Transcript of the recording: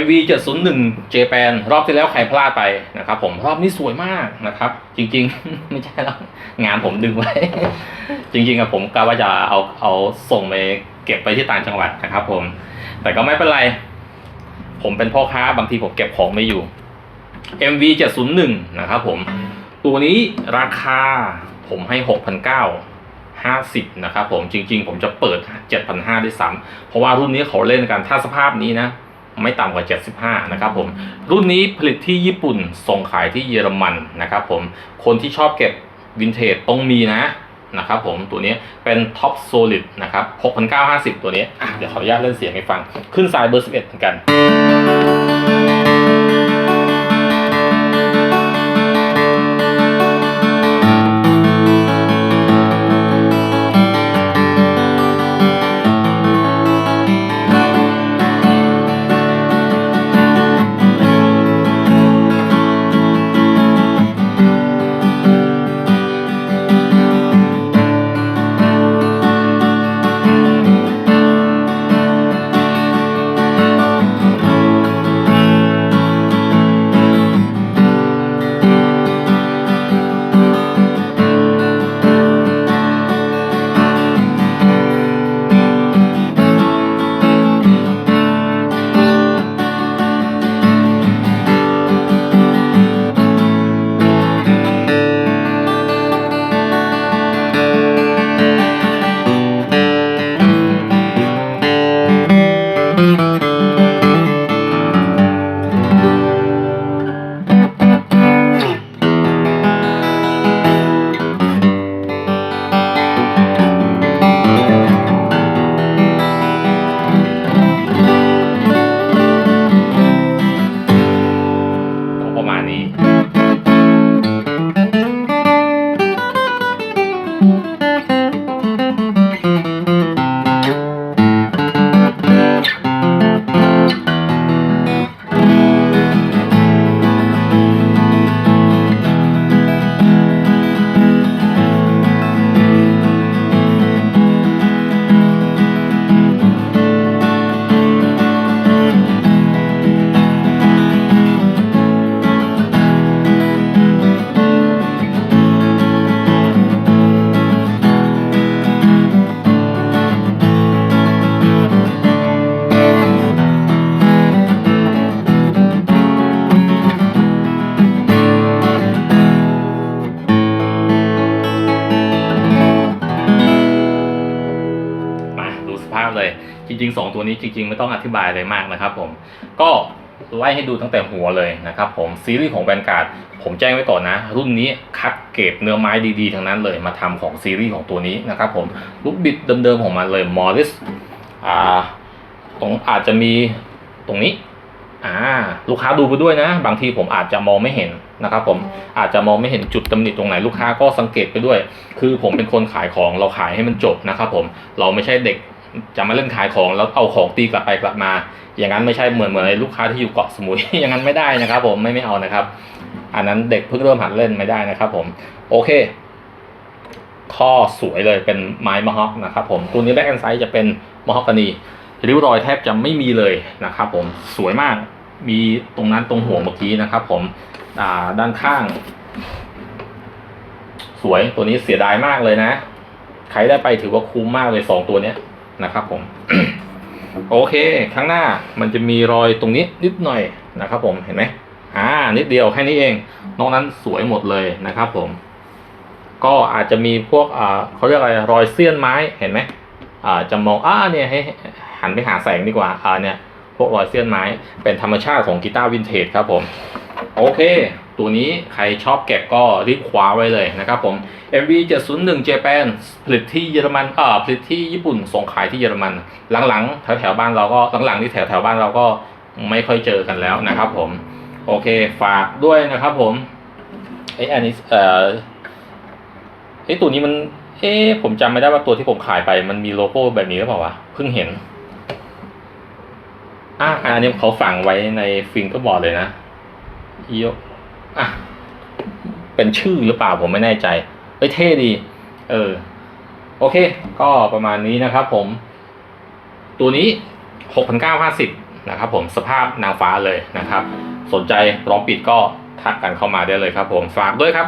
MV 701 Japan รอบที่แล้วใครพลาดไปนะครับผมรอบนี้สวยมากนะครับ จริงๆ ไม่ใช่แล้วงานผมดึงไว้ จริงๆอะผมกะว่าจะเอาเอาส่งไปเก็บไปที่ต่างจังหวัดนะครับผม แต่ก็ไม่เป็นไร ผมเป็นพ่อค้าบางทีผมเก็บของไม่อยู่ MV 701นะครับผม ตัวนี้ราคาผมให้ 6,900 50นะครับผมจริงๆ ผมจะเปิด 7,500ด้วยซ้ำเพราะว่ารุ่นนี้เขาเล่นกันถ้าสภาพนี้นะ ไม่ต่ำกว่า 75 นะครับผม รุ่นนี้ผลิตที่ญี่ปุ่น ส่งขายที่เยอรมันนะครับผม คนที่ชอบเก็บวินเทจต้องมีนะนะครับผมตัวนี้เป็นท็อปโซลิดนะครับ 6,950 ตัวนี้อะเดี๋ยวขออนุญาตเล่นเสียงให้ฟัง ขึ้นสายเบอร์ 11 เหมือนกัน ประมาณนี้ จริง ๆ 2 ตัวนี้จริง ๆ ไม่ต้องอธิบายอะไรมากนะครับผมก็ไล่ให้ดูตั้งแต่หัวเลยนะครับผมซีรีส์ของแวนการ์ดผมแจ้งไว้ก่อนนะ รุ่นนี้คัดเกรดเนื้อไม้ดีๆทั้งนั้นเลยมาทำของซีรีส์ของตัวนี้นะครับผมลูกบิดเดิมๆของมันเลยมอริสอ่าตรงอาจจะมีตรงนี้อ่าลูกค้าดูไปด้วยนะ บางทีผมอาจจะมองไม่เห็นนะครับผมอาจจะมองไม่เห็นจุดตำหนิตรงไหนลูกค้าก็สังเกตไปด้วย คือผมเป็นคนขายของเราขายให้มันจบนะครับผมเราไม่ใช่เด็ก จะมาเล่นขายของแล้วเอาของตีกลับไปกลับมา อย่างนั้นไม่ใช่เหมือนเหมือนลูกค้าที่อยู่เกาะสมุย อย่างนั้นไม่ได้นะครับ ผมไม่ไม่เอานะครับ อันนั้นเด็กเพิ่งเริ่มหัดเล่นไม่ได้นะครับ ผมโอเค ข้อสวยเลยเป็นไม้มะฮอกนะครับ ผมตัวนี้แบ็กแอนไซด์จะเป็นมะฮอกกานีริ้วรอยแทบจะไม่มีเลยนะครับ ผมสวยมากมีตรงนั้นตรงหัวเมื่อกี้นะครับ ผมด้านข้าง สวยตัวนี้เสียดายมากเลยนะ ใครได้ไปถือว่าคุ้มมากเลยสองตัวเนี้ย นะครับผม โอเค ข้างหน้ามันจะมีรอยตรงนี้นิดหน่อยนะครับผมเห็นไหมอ่านิดเดียวแค่นี้เอง นอกนั้นสวยหมดเลยนะครับผม ก็อาจจะมีพวกอ่าเขาเรียกอะไรรอยเสี้ยนไม้เห็นไหมอ่าจะมองอ่าเนี่ยให้หันไปหาแสงดีกว่าอ่าเนี่ยพวกรอยเสี้ยนไม้เป็นธรรมชาติของกีตาร์วินเทจครับผม โอเค ตัวนี้ใครชอบเก็บก็รีบคว้าไว้เลยนะครับผม MV 701 Japan ผลิตที่เยอรมันเอ่อผลิตที่ญี่ปุ่นส่งขายที่เยอรมัน หลังๆ แถวแถวๆบ้านเราก็หลังๆที่แถวแถวๆบ้านเราก็ไม่ค่อยเจอกันแล้วนะครับผม โอเคฝากด้วยนะครับผมเอ้ยอันนี้เอ่อเอ้ยตัวนี้มัน เอ๊ผมจำไม่ได้ว่าตัวที่ผมขายไปมันมีโลโก้แบบนี้หรือเปล่าวะเพิ่งเห็นอะอันนี้เขาฝังไว้ในฟิงเกอร์บอร์ดเลยนะอีโยอะ อะเป็นชื่อหรือเปล่าผมไม่แน่ใจเอ้ยเท่ดี เออ โอเค ก็ประมาณนี้นะครับผม ตัวนี้หกพันเก้าห้าสิบนะครับผมสภาพนางฟ้าเลยนะครับ สนใจร้องปิดก็ทักกันเข้ามาได้เลยครับผม ฝากด้วยครับ